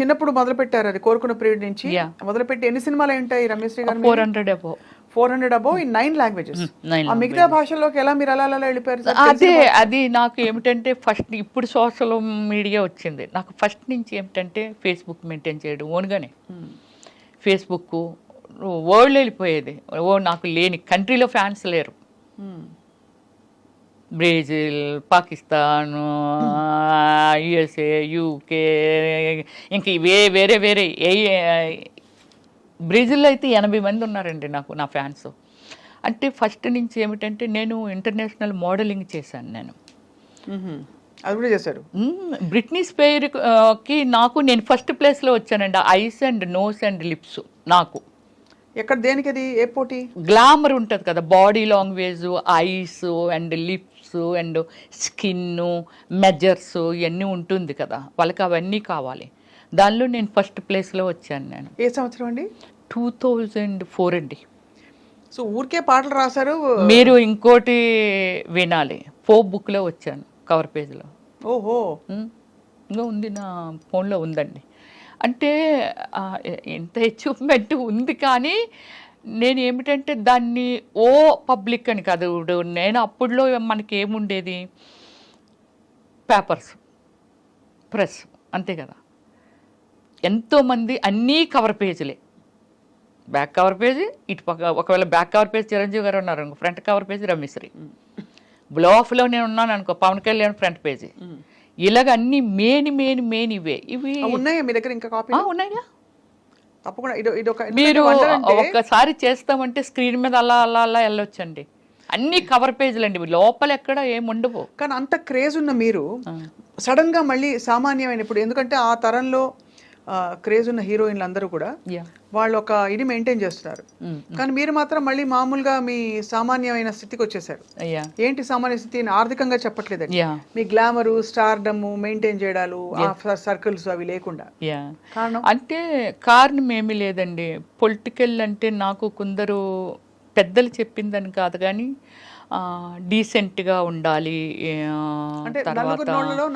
చిన్నప్పుడు మొదలు పెట్టారు అది కోరుకున్న పీరియడ్ నుంచి. మొదలు పెట్టి ఎన్ని సినిమాలు ఉంటాయి రమేష్ శ్రీ గారు four hundred above four hundred above in nine languages ఆ మిగతా భాషల్లోకి ఎలా మీరు అలా అలా వెళ్ళిపోయారు? అదే అది నాకు ఏమిటంటే ఫస్ట్ ఇప్పుడు సోషల్ మీడియా వచ్చింది. నాకు ఫస్ట్ నుంచి ఏమిటంటే ఫేస్బుక్ మెయింటైన్ చేయడం ఓన్గానే. ఫేస్బుక్ వరల్డ్ వెళ్ళిపోయేది. ఓ నాకు లేని కంట్రీలో ఫ్యాన్స్ లేరు. Hmm. Brazil Pakistan USA UK ఇంక ఇవే వేరే వేరే ఏ బ్రెజిల్లో అయితే ఎనభై మంది ఉన్నారండి నాకు నా ఫ్యాన్స్ అంటే ఫస్ట్ నుంచి ఏమిటంటే నేను ఇంటర్నేషనల్ మోడలింగ్ చేశాను నేను. అది కూడా చేశారు. బ్రిట్నీ స్పేర్ ఆ, కి నాకు నేను ఫస్ట్ ప్లేస్లో వచ్చానండి eyes and nose and lips నాకు ఎక్కడ దేనికి అది? ఏ పోటీ? గ్లామర్ ఉంటుంది కదా body language eyes and lips and skin measures ఇవన్నీ ఉంటుంది కదా వాళ్ళకి అవన్నీ కావాలి. దానిలో నేను ఫస్ట్ ప్లేస్లో వచ్చాను నేను. ఏ సంవత్సరం అండి? టూ థౌజండ్ ఫోర్ అండి. సో ఊరికే పాటలు రాశారు. మీరు ఇంకోటి వినాలి. ఫో బుక్లో వచ్చాను కవర్ పేజ్లో. ఓహో. ఇంకా ఉంది నా ఫోన్లో ఉందండి. అంటే ఎంత అచీవ్మెంట్ ఉంది కానీ నేను ఏమిటంటే దాన్ని ఓ పబ్లిక్ అని కాదు. నేను అప్పుడులో మనకి ఏముండేది పేపర్స్. ప్రెస్. అంతే కదా. ఎంతోమంది అన్నీ కవర్ పేజీలే. బ్యాక్ కవర్ పేజీ ఇటు పక్క ఒకవేళ బ్యాక్ కవర్ పేజ్ చిరంజీవి గారు ఉన్నారు ఫ్రంట్ కవర్ పేజీ రమేశ్వరి బ్లాఫ్లో నేను ఉన్నాను అనుకో పవన్ కళ్యాణ్ ఫ్రంట్ పేజీ. ఇలాగ అన్ని మెయిన్ మెయిన్ మెయిన్ ఇవే. ఇవి ఉన్నాయా మీ దగ్గర ఇంకా కాపీ ఆ, ఉన్నాయిగా. తప్పకుండా. ఇది ఇది ఒక మీరు ఒక్కసారి చేస్తామంటే స్క్రీన్ మీద అలా అలా అలా వెళ్ళొచ్చండి. అన్ని కవర్ పేజీలు అండి లోపల ఎక్కడ ఏం ఉండవు. కానీ అంత క్రేజ్ ఉన్న మీరు సడన్గా మళ్ళీ సామాన్యమైన ఇప్పుడు ఎందుకంటే ఆ తరంలో క్రేజ్ ఉన్న హీరోయిన్లు అందరూ కూడా వాళ్ళు ఒక ఇది మెయింటైన్ చేస్తున్నారు. కానీ మీరు మాత్రం మళ్ళీ మామూలుగా మీ సామాన్యమైన స్థితికి వచ్చేసారు. అయ్యా ఏంటి సామాన్య స్థితి ఆర్థికంగా చెప్పట్లేదండి. యా మీ గ్లామరు స్టార్డమ్ మెయింటైన్ చేయడాలు సర్కిల్స్ అవి లేకుండా. కారణం? అంటే కారణం ఏమీ లేదండి. పొలిటికల్ అంటే నాకు కొందరు పెద్దలు చెప్పిందని కాదు కానీ డీసెంట్గా ఉండాలి నోళ్ళలో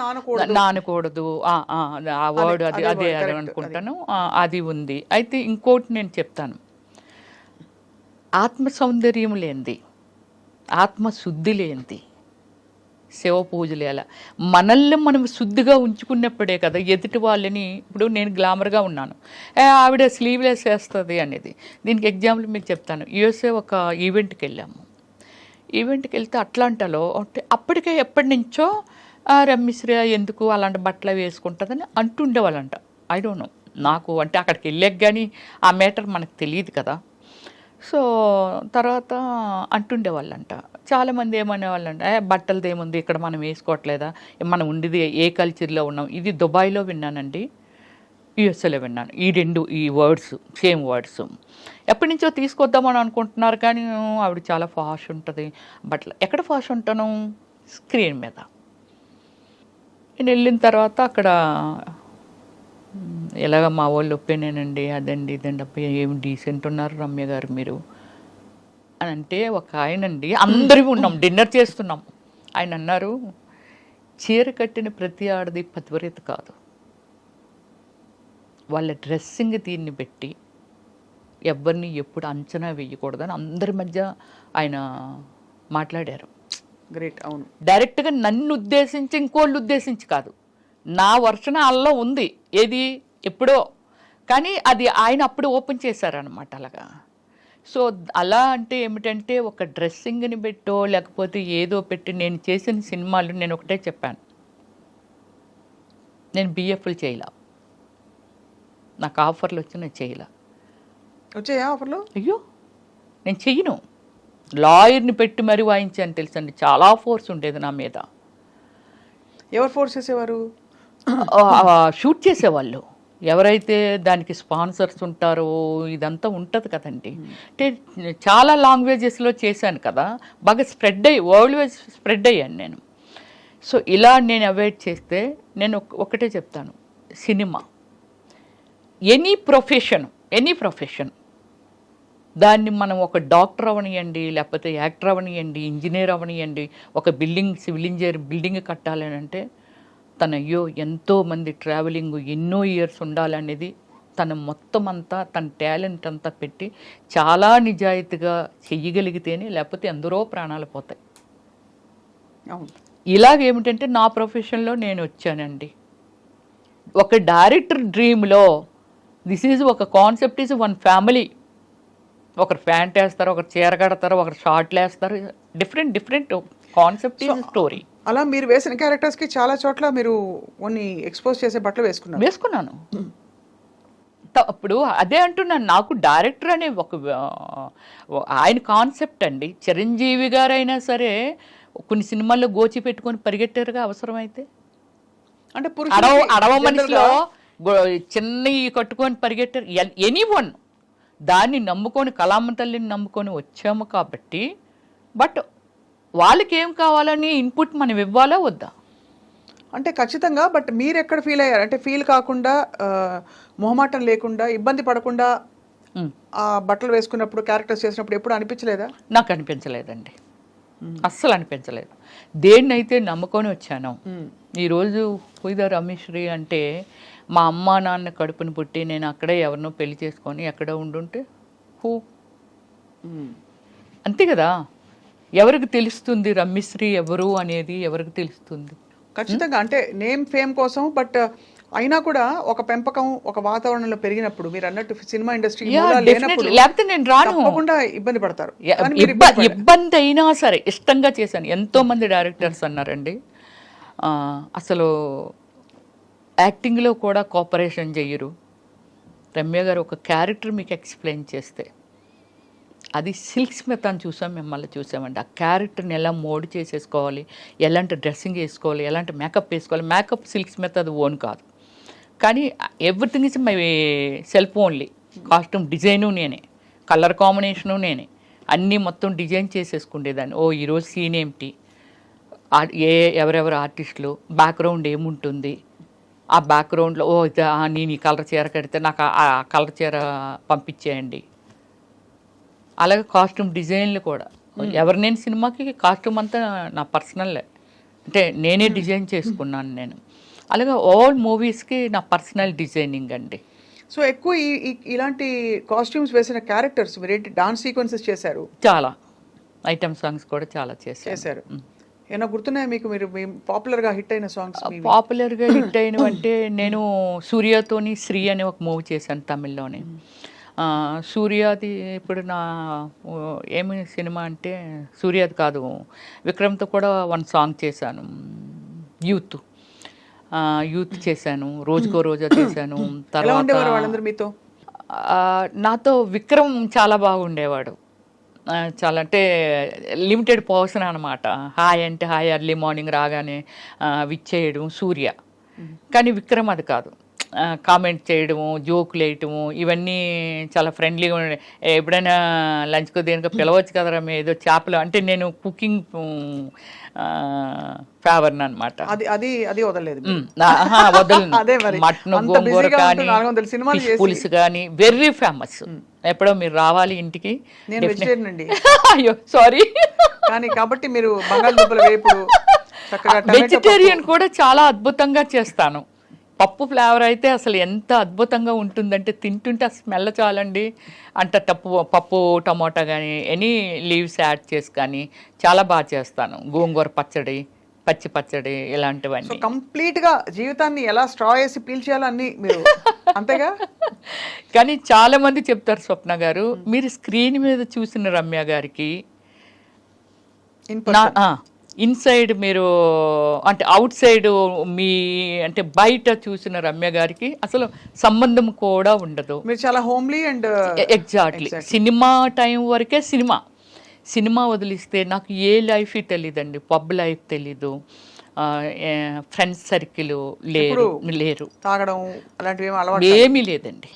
నానకూడదు. ఆ, వర్డ్ అది అదే అనుకుంటాను. అది ఉంది. అయితే ఇంకోటి నేను చెప్తాను. ఆత్మ సౌందర్యం లేనిది ఆత్మశుద్ధి లేనిది శివ పూజలు ఎలా? మనల్ని మనం శుద్ధిగా ఉంచుకున్నప్పుడే కదా ఎదుటి వాళ్ళని ఇప్పుడు నేను గ్లామర్గా ఉన్నాను. ఏ, ఆవిడ స్లీవ్లెస్ వేస్తుంది అనేది. దీనికి ఎగ్జాంపుల్ మీకు చెప్తాను. యుఎస్ఏ ఒక ఈవెంట్కి వెళ్ళాము. ఈవెంట్కి వెళ్తే అట్లాంటాలో అప్పటికే ఎప్పటి నుంచో రమ్మిశ్రీ ఎందుకు అలాంటి బట్టలు వేసుకుంటుందని అంటుండేవాళ్ళంట. ఐ డోంట్ నో నాకు అంటే అక్కడికి వెళ్ళాక కానీ ఆ మేటర్ మనకు తెలియదు కదా. సో తర్వాత అంటుండేవాళ్ళంట. చాలామంది ఏమనేవాళ్ళంట ఏ బట్టలది ఏముంది? ఇక్కడ మనం వేసుకోవట్లేదా? మనం ఉండేది ఏ కల్చర్లో ఉన్నాం? ఇది దుబాయ్లో విన్నానండి. యుఎస్ఏలో విన్నాను ఈ రెండు ఈ వర్డ్స్ సేమ్ వర్డ్స్. ఎప్పటి నుంచో తీసుకొద్దామని అనుకుంటున్నారు కానీ ఆవిడ చాలా ఫాస్ట్ ఉంటుంది. బట్ ఎక్కడ ఫాస్ట్ ఉంటాను? స్క్రీన్ మీద. నేను వెళ్ళిన తర్వాత అక్కడ ఎలాగ మా వాళ్ళు ఒప్పేనేనండి అదండి ఇదండి అబ్బాయి ఏం డీసెంట్ ఉన్నారు రమ్య గారు మీరు? అని అంటే ఒక ఆయనండి అందరివి ఉన్నాం డిన్నర్ చేస్తున్నాం. ఆయన అన్నారు చీర కట్టిన ప్రతి ఆడది పతివ్రత కాదు. వాళ్ళ డ్రెస్సింగ్ దీన్ని పెట్టి ఎవరిని ఎప్పుడు అంచనా వేయకూడదని అందరి మధ్య ఆయన మాట్లాడారు. గ్రేట్ అవును. డైరెక్ట్గా నన్ను ఉద్దేశించి ఇంకోళ్ళు ఉద్దేశించి కాదు. నా వర్షన అల్లో ఉంది. ఏది? ఎప్పుడో. కానీ అది ఆయన అప్పుడు ఓపెన్ చేశారనమాట అలాగా. సో అలా అంటే ఏమిటంటే ఒక డ్రెస్సింగ్ని పెట్టో లేకపోతే ఏదో పెట్టి నేను చేసిన సినిమాలు నేను ఒకటే చెప్పాను. నేను బిఎఫ్లు చేయలా. నాకు ఆఫర్లు వచ్చి నేను చేయలా. వచ్చాయా ఆఫర్లు? అయ్యో నేను చెయ్యను. లాయర్ని పెట్టి మరీ వాయించాను తెలుసండి. చాలా ఫోర్స్ ఉండేది నా మీద. ఎవరు ఫోర్స్ చేసేవారు? షూట్ చేసేవాళ్ళు. ఎవరైతే దానికి స్పాన్సర్స్ ఉంటారో ఇదంతా ఉంటుంది కదండి. అంటే చాలా లాంగ్వేజెస్లో చేశాను కదా. బాగా స్ప్రెడ్ అయ్యి వరల్డ్ వైజ్ స్ప్రెడ్ అయ్యాను నేను. సో ఇలా నేను అవాయిడ్ చేస్తే నేను ఒక- ఒకటే చెప్తాను. Cinema. Any profession any profession. దాన్ని మనం ఒక డాక్టర్ అవనియండి లేకపోతే యాక్టర్ అవనియండి ఇంజనీర్ అవనియండి ఒక బిల్డింగ్ సివిల్ ఇంజనీర్ బిల్డింగ్ కట్టాలని అంటే తన అయ్యో ఎంతో మంది ట్రావెలింగ్ ఎన్నో ఇయర్స్ ఉండాలనేది తన మొత్తం అంతా తన టాలెంట్ అంతా పెట్టి చాలా నిజాయితీగా చెయ్యగలిగితేనే లేకపోతే ఎందరో ప్రాణాలు పోతాయి. ఇలాగేమిటంటే నా ప్రొఫెషన్లో నేను వచ్చానండి ఒక డైరెక్టర్ డ్రీమ్లో దిస్ ఈజ్ ఒక కాన్సెప్ట్ ఈజ్ వన్ ఫ్యామిలీ ఒకరు ప్యాంట్ వేస్తారు ఒకరు చీర కడతారు ఒకరు షార్ట్లు వేస్తారు. Different different concept is story అలా మీరు వేసిన క్యారెక్టర్స్కి చాలా చోట్ల మీరు కొన్ని ఎక్స్పోజ్ చేసే బట్టలు వేసుకున్నారు. వేసుకున్నాను. త- అప్పుడు అదే అంటున్నాను నాకు డైరెక్టర్ అనే ఒక ఆయన కాన్సెప్ట్ అండి. చిరంజీవి గారైనా సరే కొన్ని సినిమాల్లో గోచి పెట్టుకొని పరిగెట్టారుగా అవసరమైతే? అంటే అడవ అడవ మనిషిలో గా గో- చిన్న ఈ కట్టుకొని పరిగెట్టారు. ఎనీ వన్ దాన్ని నమ్ముకొని కళామ తల్లిని నమ్ముకొని వచ్చాము కాబట్టి బట్ వాళ్ళకి ఏం కావాలని ఇన్పుట్ మనం ఇవ్వాలా వద్దా? అంటే ఖచ్చితంగా బట్ మీరు ఎక్కడ ఫీల్ అయ్యారు? అంటే ఫీల్ కాకుండా మొహమాటం లేకుండా ఇబ్బంది పడకుండా. ఆ బట్టలు వేసుకున్నప్పుడు క్యారెక్టర్స్ చేసినప్పుడు ఎప్పుడు అనిపించలేదా? నాకు అనిపించలేదండి. అస్సలు అనిపించలేదు. దేన్నైతే నమ్ముకొని వచ్చానో ఈరోజు పుయిద రమేశ్వరి అంటే మా అమ్మ నాన్న కడుపుని పుట్టి నేను అక్కడే ఎవరినో పెళ్ళి చేసుకొని ఎక్కడ ఉండుంటే హూ? అంతే కదా? ఎవరికి తెలుస్తుంది రమ్యశ్రీ ఎవరు అనేది ఎవరికి తెలుస్తుంది? ఖచ్చితంగా అంటే నేమ్ ఫేమ్ కోసం బట్ అయినా కూడా ఒక పెంపకం ఒక వాతావరణంలో పెరిగినప్పుడు మీరు అన్నట్టు సినిమా ఇండస్ట్రీ. లేకపోతే నేను రాను. తప్పకుండా ఇబ్బంది పడతారు. ఇబ్బంది అయినా సరే ఇష్టంగా చేశాను. ఎంతో మంది డైరెక్టర్స్ అన్నారండి. అసలు యాక్టింగ్లో కూడా కోఆపరేషన్ చెయ్యరు రమ్య గారు ఒక క్యారెక్టర్ మీకు ఎక్స్ప్లెయిన్ చేస్తే. అది సిల్క్ స్మితాన్ని చూసాం మిమ్మల్ని చూసామండి. ఆ క్యారెక్టర్ని ఎలా మోడ్ చేసేసుకోవాలి ఎలాంటి డ్రెస్సింగ్ వేసుకోవాలి ఎలాంటి మేకప్ వేసుకోవాలి. మేకప్ సిల్క్ స్మిత్ అది ఓన్ కాదు. కానీ everything is myself only. Costume design నేనే కలర్ కాంబినేషను నేనే. అన్నీ మొత్తం డిజైన్ చేసేసుకుండేదాన్ని. ఓ ఈరోజు సీన్ ఏమిటి? ఏ ఎవరెవరు ఆర్టిస్టులు? బ్యాక్గ్రౌండ్ ఏముంటుంది? ఆ బ్యాక్గ్రౌండ్లో ఓ నేను ఈ కలర్ చీర కడితే నాకు ఆ- కలర్ చీర పంపించేయండి. అలాగే కాస్ట్యూమ్ డిజైన్లు కూడా. ఎవరు నేను సినిమాకి కాస్ట్యూమ్ అంతా నా పర్సనల్ అంటే నేనే డిజైన్ చేసుకున్నాను నేను. అలాగే ఆల్ మూవీస్కి నా పర్సనల్ డిజైనింగ్ అండి. సో ఎక్కువ ఈ ఇలాంటి కాస్ట్యూమ్స్ వేసిన క్యారెక్టర్స్ మీరు ఏంటి డాన్స్ సీక్వెన్సెస్ చేశారు? చాలా. ఐటమ్ సాంగ్స్ కూడా చాలా చేశాను. చేశారు. ఏమైనా గుర్తున్నాయా మీకు? మీరు పాపులర్గా హిట్ అయిన సాంగ్స్ పాపులర్గా హిట్ అయినవంటే నేను సూర్యతోని శ్రీ అనే ఒక మూవీ చేశాను తమిళ్ళోనే. సూర్యాది ఇప్పుడు నా ఏమి సినిమా అంటే సూర్యాది కాదు విక్రమ్తో కూడా వన్ సాంగ్ చేశాను. యూత్. యూత్ చేశాను. రోజుకో రోజా చేశాను. తర్వాత మీతో? నాతో విక్రమ్ చాలా బాగుండేవాడు. చాలా అంటే లిమిటెడ్ పర్సన్ అనమాట హాయ్ అంటే హాయ్ ఎర్లీ మార్నింగ్ రాగానే విచ్చేయడం సూర్య. కానీ విక్రమ్ అది కాదు. కామెంట్ చేయడము జోకులు వేయటము ఇవన్నీ చాలా ఫ్రెండ్లీగా ఉండే ఎప్పుడైనా లంచ్కో దేనికో పిలవచ్చు కదరా మీ ఏదో చేపలు అంటే నేను కుకింగ్ ఫేవర్ని అనమాట అది అది అది వదలలేదు. వదలను. మటన్ గోంగూర కానీ పులుసు కానీ వెరీ ఫేమస్ ఎప్పుడో మీరు రావాలి ఇంటికి నేను వెజిటేరియన్ అండి. అయ్యో సారీ కానీ కాబట్టి మీరు బంగాళదుంపల వేపుడు వెజిటేరియన్ కూడా చాలా అద్భుతంగా చేస్తాను. పప్పు ఫ్లేవర్ అయితే అసలు ఎంత అద్భుతంగా ఉంటుందంటే తింటుంటే ఆ స్మెల్ చాలండి. అంటే టప్పు పప్పు టమోటా కానీ ఎనీ లీవ్స్ యాడ్ చేసి కానీ చాలా బాగా చేస్తాను. గోంగూర పచ్చడి పచ్చి పచ్చడి ఇలాంటివన్నీ. కంప్లీట్గా జీవితాన్ని ఎలా స్ట్రా వేసి పీల్చేయాలో అన్ని మీరు అంతేగా? కానీ చాలా మంది చెప్తారు స్వప్న గారు మీరు స్క్రీన్ మీద చూసిన రమ్య గారికి ఇన్సైడ్ మీరు అంటే అవుట్ సైడ్ మీ అంటే బయట చూసిన రమ్య గారికి అసలు సంబంధం కూడా ఉండదు. మీరు చాలా homely and exactly. Cinema time వరకే సినిమా. సినిమా వదిలిస్తే నాకు ఏ లైఫ్ తెలియదండి పబ్ లైఫ్ తెలీదు. ఫ్రెండ్స్ సర్కిల్ లేరు లేరు. తాగడం అలాంటివి ఏమి లేదండి.